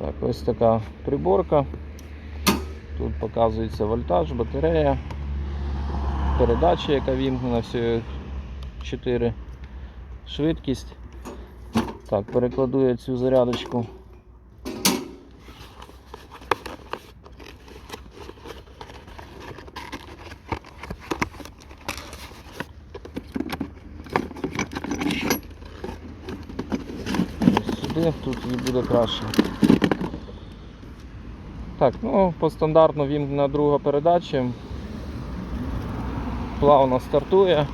Так, ось така приборка. Тут показується вольтаж, батарея, передача, яка вімкнена, всього 4 швидкість. Так, перекладу я цю зарядочку. Сюди, тут буде краще. Так, ну по стандартно вімкнена друга передача. Плавно стартує.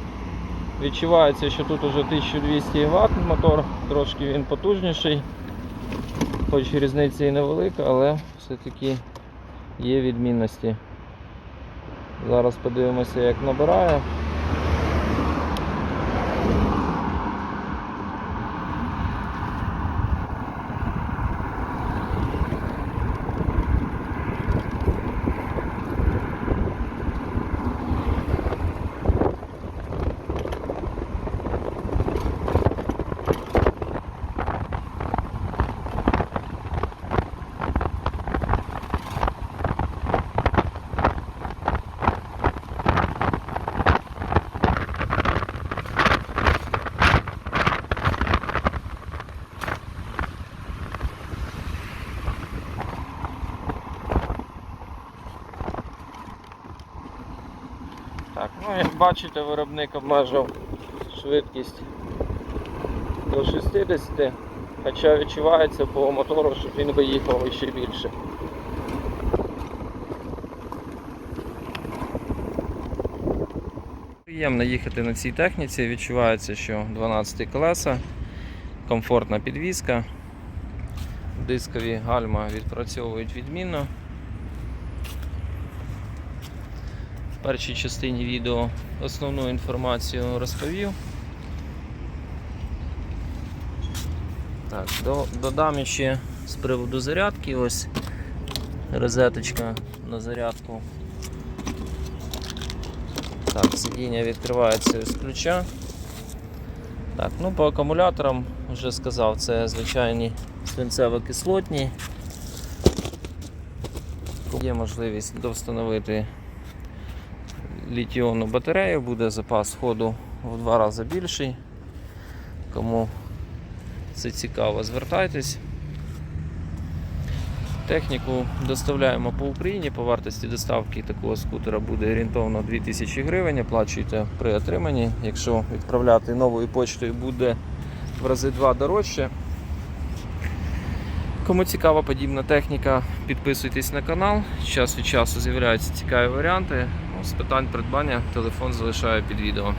Відчувається, що тут уже 1200 Вт мотор, трошки він потужніший, хоч різниця і невелика, але все-таки є відмінності. Зараз подивимося, як набирає. Так, ну як бачите, виробник обмежив швидкість до 60, хоча відчувається по мотору, щоб він би їхав ще більше. Приємно їхати на цій техніці, відчувається, що 12 колеса, комфортна підвізка, дискові гальма відпрацьовують відмінно. В першій частині відео основну інформацію розповів. Так, додам ще з приводу зарядки, ось розеточка на зарядку. Так, сидіння відкривається з ключа. Так, ну по акумуляторам вже сказав, це звичайні свинцево-кислотні. Є можливість довстановити літіонну батарею, буде запас ходу в два рази більший. Кому це цікаво, звертайтесь. Техніку доставляємо по Україні. По вартості доставки такого скутера буде орієнтовно 2000 гривень. Оплачуйте при отриманні. Якщо відправляти новою почтою, буде в рази два дорожче. Кому цікава подібна техніка, підписуйтесь на канал. Час від часу з'являються цікаві варіанти. З питань придбання телефон залишаю під відео.